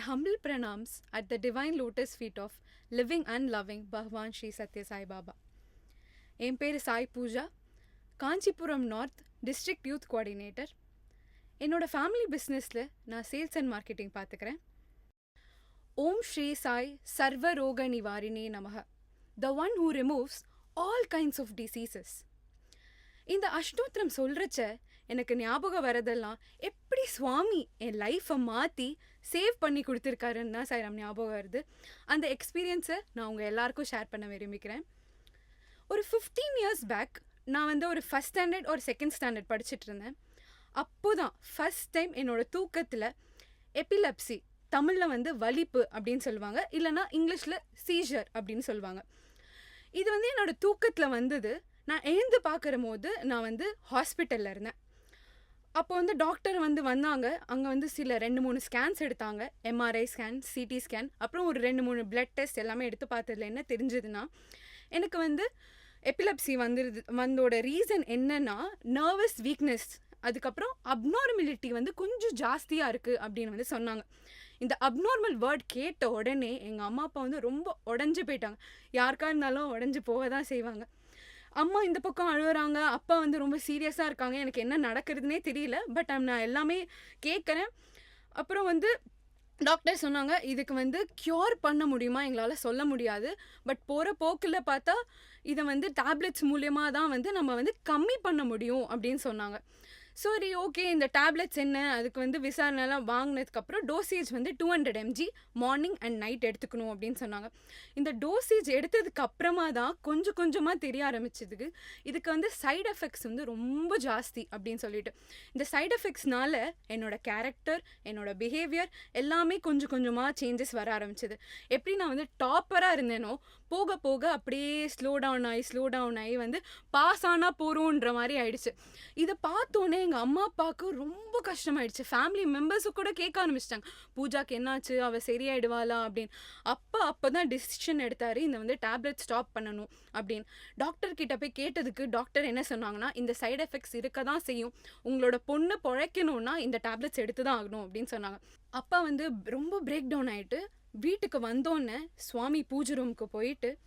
humble pranams at the divine lotus feet of living and loving Bhagwan Sri Satya Sai Baba. என் பேர் Sai Pooja Kanchipuram north district youth coordinator என்னோட family பிஸ்னஸில் நான் sales and marketing பார்த்துக்கிறேன் ஓம் ஸ்ரீ சாய் சர்வ ரோக நிவாரிணே நமக the one who removes all kinds of diseases இந்த அஷ்டோத்திரம் சொல்கிறச்ச எனக்கு ஞாபகம் வரதெல்லாம் எப்படி சுவாமி என் லைஃப்பை மாற்றி சேவ் பண்ணி கொடுத்துருக்காருன்னு தான் சார் ஞாபகம் வருது. அந்த எக்ஸ்பீரியன்ஸை நான் உங்கள் எல்லாருக்கும் ஷேர் பண்ண விரும்பிக்கிறேன் ஒரு ஃபிஃப்டீன் இயர்ஸ் பேக் நான் வந்து ஒரு ஃபஸ்ட் ஸ்டாண்டர்ட் ஒரு செகண்ட் ஸ்டாண்டர்ட் படிச்சுட்டு இருந்தேன். அப்போ தான் ஃபஸ்ட் டைம் என்னோடய தூக்கத்தில் எபிலப்சி தமிழில் வந்து வலிப்பு அப்படின்னு சொல்லுவாங்க. இல்லைனா இங்கிலீஷில் சீஜர் அப்படின்னு சொல்லுவாங்க. இது வந்து என்னோடய தூக்கத்தில் வந்தது. நான் எழுந்து பார்க்குற போது நான் வந்து ஹாஸ்பிட்டலில் இருந்தேன். அப்போ வந்து டாக்டர் வந்து வந்தாங்க. அங்கே வந்து சில ரெண்டு மூணு ஸ்கேன்ஸ் எடுத்தாங்க. எம்ஆர்ஐ ஸ்கேன் சிடி ஸ்கேன் அப்புறம் ஒரு ரெண்டு மூணு பிளட் டெஸ்ட் எல்லாமே எடுத்து பார்த்ததுல என்ன தெரிஞ்சதுன்னா எனக்கு வந்து எபிலப்சி வந்துருது வந்தோட ரீசன் என்னன்னா நர்வஸ் வீக்னஸ் அதுக்கப்புறம் அப்நார்மலிட்டி வந்து கொஞ்சம் ஜாஸ்தியாக இருக்குது அப்படின்னு வந்து சொன்னாங்க. இந்த அப்நார்மல் வேர்ட் கேட்ட உடனே எங்கள் அம்மா அப்பா வந்து ரொம்ப உடஞ்சி போயிட்டாங்க. யாருக்கா இருந்தாலும் உடஞ்சி போக தான் செய்வாங்க. அம்மா இந்த பக்கம் அழுகுறாங்க அப்பா வந்து ரொம்ப சீரியஸாக இருக்காங்க எனக்கு என்ன நடக்கிறதுனே தெரியல பட் நான் எல்லாமே கேட்குறேன் அப்புறம் வந்து டாக்டர் சொன்னாங்க இதுக்கு வந்து க்யூர் பண்ண முடியுமா? எங்களால் சொல்ல முடியாது பட் போகிற போக்கில் பார்த்தா இதை வந்து டேப்லெட்ஸ் மூலியமாக தான் வந்து நம்ம வந்து கம்மி பண்ண முடியும் அப்படின்னு சொன்னாங்க. சரி ஓகே இந்த டேப்லெட்ஸ் என்ன? அதுக்கு வந்து விசாரணைலாம் வாங்கினதுக்கப்புறம் டோசேஜ் வந்து two hundred MG morning and night எடுத்துக்கணும் அப்படின்னு சொன்னாங்க. இந்த டோசேஜ் எடுத்ததுக்கு அப்புறமா தான் கொஞ்சம் கொஞ்சமாக தெரிய ஆரம்பிச்சதுக்கு இதுக்கு வந்து சைட் எஃபெக்ட்ஸ் வந்து ரொம்ப ஜாஸ்தி அப்படின்னு சொல்லிட்டு. இந்த சைட் எஃபெக்ட்ஸ்னால என்னோட கேரக்டர் என்னோட பிஹேவியர் எல்லாமே கொஞ்சம் கொஞ்சமாக சேஞ்சஸ் வர ஆரம்பிச்சது. எப்படி நான் வந்து டாப்பராக இருந்தேனோ போக போக அப்படியே ஸ்லோ டவுன் ஆகி ஸ்லோ டவுன் ஆகி வந்து பாஸ் ஆனால் போகிறோன்ற மாதிரி ஆயிடுச்சு. இதை பார்த்தோன்னே எங்கள் அம்மா அப்பாவுக்கு ரொம்ப கஷ்டமாயிடுச்சு. ஃபேமிலி மெம்பர்ஸுக்கு கூட கேட்க ஆரம்பிச்சிட்டாங்க. பூஜாக்கு என்னாச்சு? அவள் சரியாயிடுவாளா? அப்படின்னு. அப்பா அப்போ தான் டிசிஷன் எடுத்தார். இந்த வந்து டேப்லெட் ஸ்டாப் பண்ணணும் அப்படின்னு. டாக்டர் கிட்ட போய் கேட்டதுக்கு டாக்டர் என்ன சொன்னாங்கன்னா இந்த சைடு எஃபெக்ட்ஸ் இருக்க தான் செய்யும். உங்களோட பொண்ணு பிழைக்கணும்னா இந்த டேப்லெட்ஸ் எடுத்து தான் ஆகணும். அப்படின்னு சொன்னாங்க. அப்பா வந்து ரொம்ப பிரேக் டவுன் ஆகிட்டு வீட்டுக்கு வந்தோன்னே சுவாமி பூஜை ரூமுக்கு போயிட்டு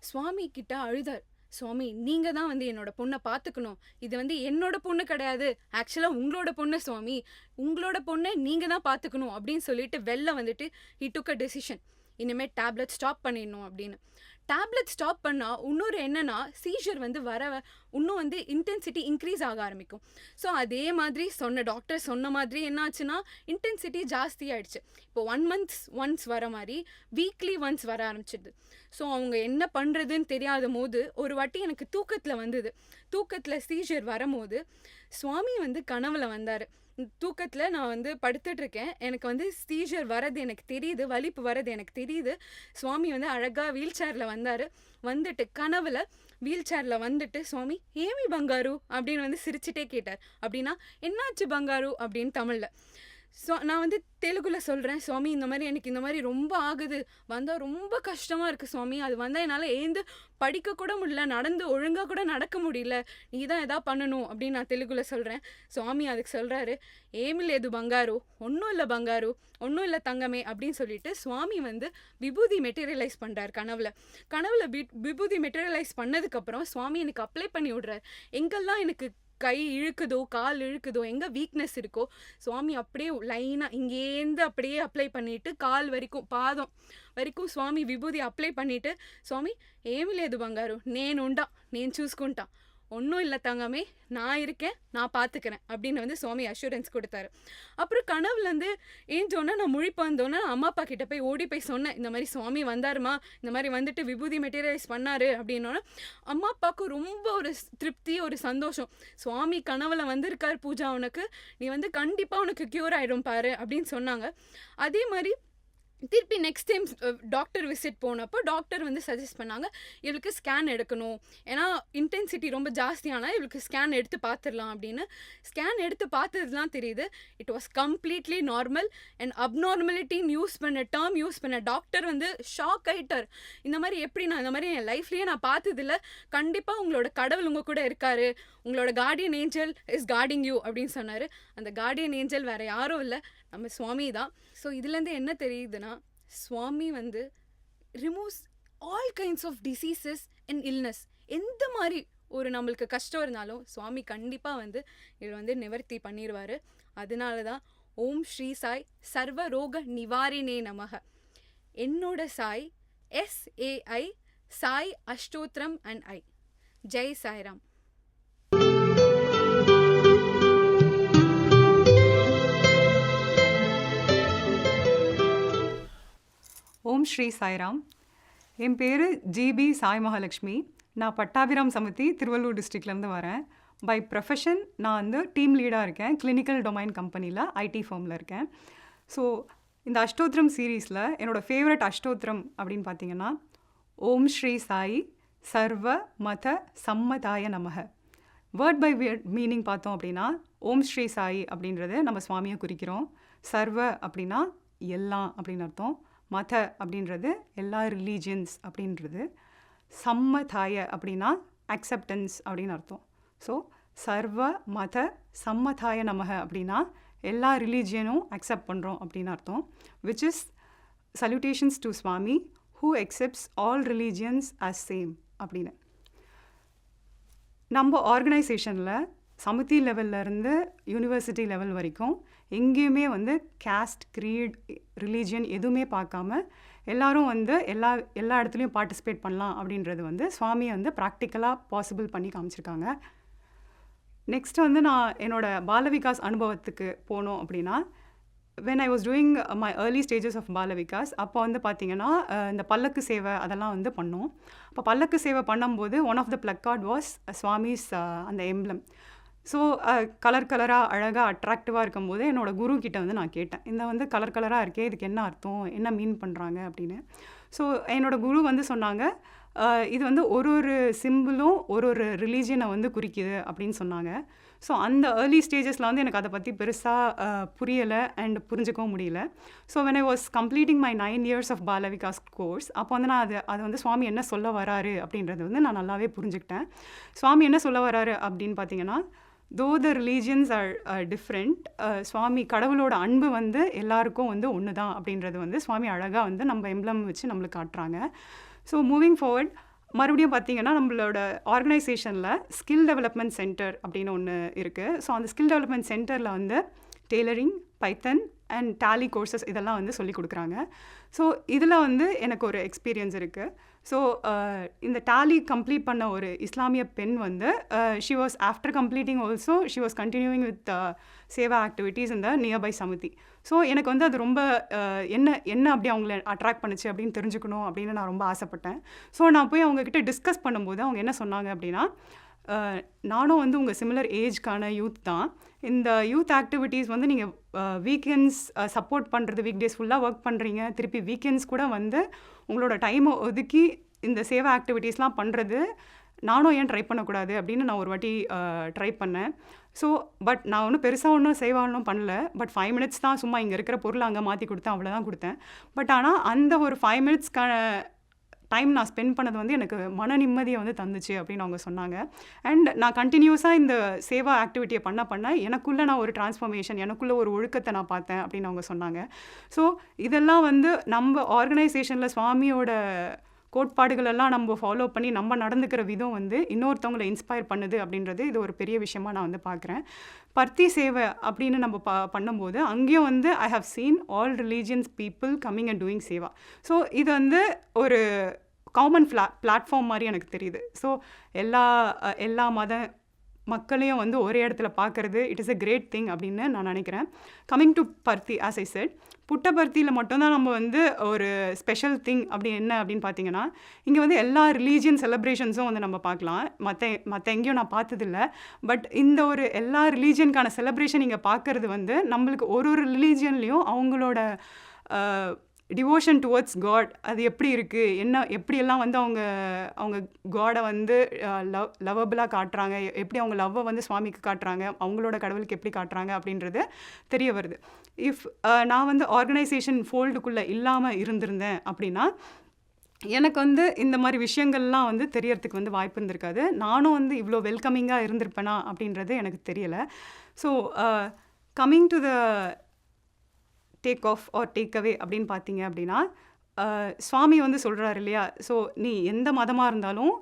சுவாமி கிட்ட அழுதார். சுவாமி நீங்கள் தான் வந்து என்னோட பொண்ணை பார்த்துக்கணும் இது வந்து என்னோட பொண்ணு கிடையாது. ஆக்சுவலாக உங்களோட பொண்ணு சுவாமி. உங்களோட பொண்ணை நீங்கள் தான் பார்த்துக்கணும் அப்படின்னு சொல்லிட்டு வெளில வந்துட்டு இ டுக் அ டெசிஷன் இனிமேல் டேப்லெட் ஸ்டாப் பண்ணிடணும் அப்படின்னு. டேப்லெட் ஸ்டாப் பண்ணால் இன்னொரு என்னென்னா சீஷர் வந்து வர இன்னும் வந்து இன்டென்சிட்டி இன்க்ரீஸ் ஆக ஆரம்பிக்கும். ஸோ அதே மாதிரி சொன்ன டாக்டர் சொன்ன மாதிரி என்னாச்சுன்னா இன்டென்சிட்டி ஜாஸ்தி ஆகிடுச்சு இப்போ ஒன் மந்த்ஸ் ஒன்ஸ் வர மாதிரி வீக்லி ஒன்ஸ் வர ஆரம்பிச்சிடுது. ஸோ அவங்க என்ன பண்ணுறதுன்னு தெரியாத போது ஒரு வாட்டி எனக்கு தூக்கத்தில் வந்தது. தூக்கத்தில் சீஷர் வரும்போது சுவாமி வந்து கனவில் வந்தார். தூக்கத்தில் நான் வந்து படுத்துட்ருக்கேன். எனக்கு வந்து ஸ்டீஜர் வரது எனக்கு தெரியுது வலிப்பு வரது எனக்கு தெரியுது. சுவாமி வந்து அழகாக வீல் சேரில் வந்தார். வந்துட்டு கனவுல வீல் சேரில் வந்துட்டு சுவாமி ஏமி பங்காரு? அப்படின்னு வந்து சிரிச்சிட்டே கேட்டார். அப்படின்னா என்னாச்சு பங்காரு? அப்படின்னு தமிழில். ஸோ நான் வந்து தெலுங்குல சொல்கிறேன் சுவாமி இந்த மாதிரி எனக்கு இந்த மாதிரி ரொம்ப ஆகுது. வந்தால் ரொம்ப கஷ்டமாக இருக்குது சுவாமி. அது வந்தால் என்னால் ஏந்து படிக்க கூட முடியல நடந்து ஒழுங்காக கூட நடக்க முடியல. நீ தான் எதா பண்ணணும் அப்படின்னு நான் தெலுங்குல சொல்கிறேன் சுவாமி அதுக்கு சொல்கிறாரு ஏமில் எது பங்காரு. ஒன்றும் இல்லை பங்காரு. ஒன்றும் இல்லை தங்கமே அப்படின்னு சொல்லிட்டு சுவாமி வந்து விபூதி மெட்டீரியலைஸ் பண்ணுறாரு கனவுல. கனவுல விபூதி மெட்டீரியலைஸ் பண்ணதுக்கப்புறம் சுவாமி எனக்கு அப்ளை பண்ணி விடுறாரு. எங்கெல்லாம் எனக்கு கை இழுக்குதோ கால் இழுக்குதோ எங்கே வீக்னஸ் இருக்கோ சுவாமி அப்படியே லைனாக இங்கேருந்து அப்படியே அப்ளை பண்ணிவிட்டு கால் வரைக்கும் பாதம் వరకు స్వామి విభూది అప్లై பண்ணிட்டு சுவாமி ఏమీ లేదు బంగారు నేను ఉంటా నేను చూసుకుంటా ஒன்றும் இல்லை தங்கமே. நான் இருக்கேன் நான் பார்த்துக்கிறேன் அப்படின்னு வந்து சுவாமி அஷூரன்ஸ் கொடுத்தாரு. அப்புறம் கனவுலேருந்து ஏஞ்சோன்னா நான் முழிப்பு வந்தோன்னே அம்மா அப்பா கிட்ட போய் ஓடி போய் சொன்னேன் இந்த மாதிரி சுவாமி வந்தாருமா? இந்த மாதிரி வந்துட்டு விபூதி மெட்டீரியலைஸ் பண்ணார் அப்படின்னோன்னா அம்மா அப்பாவுக்கு ரொம்ப ஒரு திருப்தி ஒரு சந்தோஷம். சுவாமி கனவுல வந்திருக்கார் பூஜா உனக்கு நீ வந்து கண்டிப்பாக உனக்கு க்யூர் ஆகிடும் பாரு அப்படின்னு சொன்னாங்க. அதே மாதிரி திருப்பி நெக்ஸ்ட் டைம் டாக்டர் விசிட் போனப்போ டாக்டர் வந்து சஜஸ்ட் பண்ணாங்க இவளுக்கு ஸ்கேன் எடுக்கணும். ஏன்னா இன்டென்சிட்டி ரொம்ப ஜாஸ்தியானால் இவளுக்கு ஸ்கேன் எடுத்து பார்த்துடலாம் அப்படின்னு. ஸ்கேன் எடுத்து பார்த்ததுலாம் தெரியுது it was completely normal and அப்நார்மலிட்டின்னு use பண்ண டேர்ம் யூஸ் பண்ண டாக்டர் வந்து ஷாக் ஆகிட்டார் இந்த மாதிரி எப்படி நான் இந்த மாதிரி என் லைஃப்லேயே நான் பார்த்ததில்ல. கண்டிப்பாக உங்களோட கடவுள் உங்கள் கூட இருக்காரு. உங்களோட guardian angel is guarding you அப்படின்னு சொன்னார். அந்த கார்டியன் ஏஞ்சல் வேறு யாரும் இல்லை. நம்ம சுவாமி தான். ஸோ இதுலேருந்து என்ன தெரியுதுன்னா சுவாமி வந்து removes all kinds of diseases and illness எந்த மாதிரி ஒரு நம்மளுக்கு கஷ்டம் இருந்தாலும் சுவாமி கண்டிப்பாக வந்து இது வந்து நிவர்த்தி பண்ணிடுவார் அதனால தான் ஓம் ஸ்ரீ சாய் சர்வ ரோக நிவாரினே நமக. என்னோட சாய் எஸ்ஏஐ சாய் அஷ்டோத்திரம் அண்ட் ஐ ஜெய் சாய்ராம். ஓம் ஸ்ரீ சாய்ராம். என் பேர் ஜிபி சாய் மகாலட்சுமி. நான் பட்டாபிராம் சமிதி திருவள்ளூர் டிஸ்ட்ரிக்ட்லேருந்து வரேன். பை ப்ரொஃபஷன் நான் வந்து டீம் லீடாக இருக்கேன். கிளினிக்கல் டொமைன் கம்பெனியில் ஐடி ஃபார்மில் இருக்கேன். ஸோ இந்த அஷ்டோத்திரம் சீரீஸில் என்னோடய ஃபேவரட் அஷ்டோத்திரம் அப்படின்னு பார்த்தீங்கன்னா ஓம் ஸ்ரீ சாயி சர்வ மத சம்மதாய நமக. வேர்ட் பை வேர்ட் மீனிங் பார்த்தோம் அப்படின்னா ஓம் ஸ்ரீ சாயி அப்படின்றது நம்ம சுவாமியை குறிக்கிறோம். சர்வ அப்படின்னா எல்லாம் அப்படின்னு அர்த்தம். மத அப்படின்றது எல்லா ரிலீஜியன்ஸ் அப்படின்றது சம்மதாய அப்படின்னா அக்செப்டன்ஸ் அப்படின்னு அர்த்தம். ஸோ சர்வ மத சம்மதாய நமக அப்படின்னா எல்லா ரிலீஜியனும் அக்செப்ட் பண்ணுறோம் அப்படின்னு அர்த்தம். Which is salutations to Swami who accepts all religions as same அப்படின்னு. நம்ம ஆர்கனைசேஷனில் சமிதி லெவல்லேருந்து யூனிவர்சிட்டி லெவல் வரைக்கும் எங்கேயுமே வந்து கேஸ்ட் க்ரீட் ரிலீஜியன் எதுவுமே பார்க்காம எல்லாரும் வந்து எல்லா எல்லா இடத்துலையும் பார்ட்டிசிபேட் பண்ணலாம் அப்படின்றது வந்து சுவாமியை வந்து ப்ராக்டிக்கலாக பாசிபிள் பண்ணி காமிச்சிருக்காங்க. நெக்ஸ்ட் வந்து நான் என்னோட பாலவிகாஸ் அனுபவத்துக்கு போனோம் அப்படின்னா when I was doing my early stages of Balvikas அப்போ வந்து பார்த்திங்கன்னா இந்த பல்லக்கு சேவை அதெல்லாம் வந்து பண்ணோம். அப்போ பல்லக்கு சேவை பண்ணும்போது one of the placard was Swami's அந்த எம்ப்ளம் ஸோ கலர் கலராக அழகாக அட்ராக்டிவாக இருக்கும்போது என்னோடய குரு கிட்ட வந்து நான் கேட்டேன். இந்த வந்து கலர் கலராக இருக்கே இதுக்கு என்ன அர்த்தம்? என்ன மீன் பண்ணுறாங்க அப்படின்னு. ஸோ என்னோடய குரு வந்து சொன்னாங்க இது வந்து ஒரு ஒரு சிம்பிளும் ஒரு ஒரு ரிலீஜியனை வந்து குறிக்குது அப்படின்னு சொன்னாங்க. ஸோ அந்த ஏர்லி ஸ்டேஜஸில் வந்து எனக்கு அதை பற்றி பெருசாக புரியலை அண்ட் புரிஞ்சுக்கவும் முடியல. So when I was completing my nine years of Balvikas course அப்போ வந்து நான் அது அதை வந்து சுவாமி என்ன சொல்ல வராரு அப்படின்றது வந்து நான் நல்லாவே புரிஞ்சுக்கிட்டேன். சுவாமி என்ன சொல்ல வராரு அப்படின்னு பார்த்தீங்கன்னா though the religions are different Swami கடவுளோட அன்பு வந்து எல்லாருக்கும் வந்து ஒன்று தான் அப்படின்றது வந்து சுவாமி அழகாக வந்து நம்ம எம்ப்ளம் வச்சு நம்மளுக்கு காட்டுறாங்க. ஸோ மூவிங் ஃபார்வர்ட் மறுபடியும் பார்த்தீங்கன்னா நம்மளோட ஆர்கனைசேஷனில் ஸ்கில் டெவலப்மெண்ட் சென்டர் அப்படின்னு ஒன்று இருக்குது ஸோ அந்த ஸ்கில் டெவலப்மெண்ட் சென்டரில் வந்து tailoring python and Tally courses இதெல்லாம் வந்து சொல்லி கொடுக்குறாங்க. ஸோ இதில் வந்து எனக்கு ஒரு எக்ஸ்பீரியன்ஸ் இருக்குது ஸோ இந்த டேலி கம்ப்ளீட் பண்ண ஒரு இஸ்லாமிய பெண் வந்து she was after completing also she was continuing with seva activities இந்த நியர்பை சமிதி ஸோ எனக்கு வந்து அது ரொம்ப என்ன என்ன அப்படி அவங்கள அட்ராக்ட் பண்ணுச்சு அப்படின்னு தெரிஞ்சுக்கணும் அப்படின்னு நான் ரொம்ப ஆசைப்பட்டேன். ஸோ நான் போய் அவங்கக்கிட்ட டிஸ்கஸ் பண்ணும்போது அவங்க என்ன சொன்னாங்க அப்படின்னா நானும் வந்து உங்கள் சிமிலர் ஏஜ்க்கான யூத் தான். இந்த யூத் ஆக்டிவிட்டீஸ் வந்து நீங்கள் வீக்கெண்ட்ஸ் சப்போர்ட் பண்ணுறது வீக் டேஸ் ஃபுல்லாக ஒர்க் பண்ணுறீங்க திருப்பி வீக்கெண்ட்ஸ் கூட வந்து உங்களோட டைமை ஒதுக்கி இந்த சேவை ஆக்டிவிட்டீஸ்லாம் பண்ணுறது நானும் ஏன் ட்ரை பண்ணக்கூடாது அப்படின்னு நான் ஒரு வாட்டி ட்ரை பண்ணேன். ஸோ பட் நான் ஒன்றும் பெருசாக ஒன்றும் சேவா ஒன்றும் பண்ணல. பட் ஃபைவ் மினிட்ஸ் தான் சும்மா இங்கே இருக்கிற பொருளை அங்கே மாற்றி கொடுத்தேன் அவ்வளோதான் கொடுத்தேன். பட் ஆனால் அந்த ஒரு ஃபைவ் மினிட்ஸ்க்கான டைம் நான் ஸ்பெண்ட் பண்ணது வந்து எனக்கு மன நிம்மதியை வந்து தந்துச்சு அப்படின்னு அவங்க சொன்னாங்க. அண்ட் நான் கண்டினியூஸாக இந்த சேவா ஆக்டிவிட்டியை பண்ண பண்ண எனக்குள்ளே நான் ஒரு டிரான்ஸ்ஃபர்மேஷன் எனக்குள்ளே ஒரு ஒழுக்கத்தை நான் பார்த்தேன் அப்படின்னு அவங்க சொன்னாங்க. ஸோ இதெல்லாம் வந்து நம்ம ஆர்கனைசேஷனில் சுவாமியோட கோட்பாடுகளெல்லாம் நம்ம ஃபாலோ பண்ணி நம்ம நடந்துக்கிற விதம் வந்து இன்னொருத்தவங்களை இன்ஸ்பயர் பண்ணுது அப்படின்றது இது ஒரு பெரிய விஷயமா நான் வந்து பார்க்குறேன். பர்த்தி சேவை அப்படின்னு நம்ம ப பண்ணும்போது அங்கேயும் வந்து I have seen all religions people coming and doing seva. So இது வந்து ஒரு காமன் ஃப்ளா பிளாட்ஃபார்ம் மாதிரி எனக்கு தெரியுது. ஸோ எல்லா எல்லா மத மக்களையும் வந்து ஒரே இடத்துல பார்க்கறது it is a great thing அப்படின்னு நான் நினைக்கிறேன். Coming to Parthi as I said புட்டபர்த்தியில் மட்டும்தான் நம்ம வந்து ஒரு ஸ்பெஷல் திங் அப்படி என்ன அப்படின்னு பார்த்தீங்கன்னா இங்கே வந்து எல்லா ரிலீஜியன் செலிப்ரேஷன்ஸும் வந்து நம்ம பார்க்கலாம். மற்ற மற்ற எங்கேயும் நான் பார்த்ததில்ல. பட் இந்த ஒரு எல்லா ரிலீஜியனுக்கான செலிப்ரேஷன் இங்கே பார்க்கறது வந்து நம்மளுக்கு ஒரு ஒரு ரிலீஜியன்லேயும் அவங்களோட டிவோஷன் டுவர்ட்ஸ் காட் அது எப்படி இருக்குது என்ன எப்படியெல்லாம் வந்து அவங்க அவங்க காடை வந்து லவ் லவபிளாக காட்டுறாங்க? எ- எப்படி அவங்க லவ்வை வந்து சுவாமிக்கு காட்டுறாங்க? அவங்களோட கடவுளுக்கு எப்படி காட்டுறாங்க? அப்படின்றது தெரிய வருது. இஃப் நான் வந்து ஆர்கனைசேஷன் ஃபோல்டுக்குள்ளே இல்லாமல் இருந்திருந்தேன் அப்படின்னா எனக்கு வந்து இந்த மாதிரி விஷயங்கள்லாம் வந்து தெரியறதுக்கு வந்து வாய்ப்பு இருந்திருக்காது. நானும் வந்து இவ்வளோ வெல்கமிங்காக இருந்திருப்பேனா அப்படின்றது எனக்கு தெரியலை. So coming to the take off or take away அப்படின்னு பார்த்தீங்க அப்படின்னா சுவாமி வந்து சொல்கிறாரு இல்லையா? ஸோ நீ எந்த மதமாக இருந்தாலும்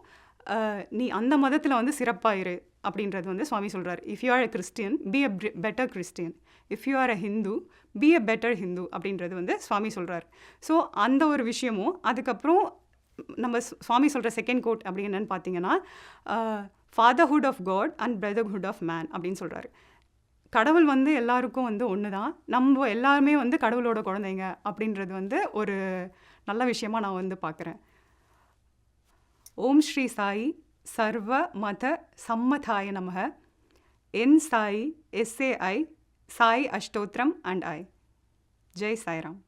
நீ அந்த மதத்தில் வந்து சிறப்பாக இரு அப்படின்றது வந்து சுவாமி சொல்கிறார் if you are a Christian be a better Christian if you are a Hindu be a better Hindu அப்படின்றது வந்து சுவாமி சொல்கிறார் ஸோ அந்த ஒரு விஷயமும் அதுக்கப்புறம் நம்ம சுவாமி சொல்கிற செகண்ட் கோட் அப்படி என்னன்னு பார்த்தீங்கன்னா fatherhood of God and brotherhood of man அப்படின்னு சொல்கிறாரு கடவுள் வந்து எல்லாருக்கும் வந்து ஒன்று தான் நம்ம எல்லாருமே வந்து கடவுளோட குழந்தைங்க அப்படின்றது வந்து ஒரு நல்ல விஷயமா நான் வந்து பார்க்குறேன் ஓம் ஸ்ரீ சாயி சர்வ மத சம்மதாய நமக. என் Sai S A I Sai அஷ்டோத்திரம் and I. ஜெய் சாய்ராம்.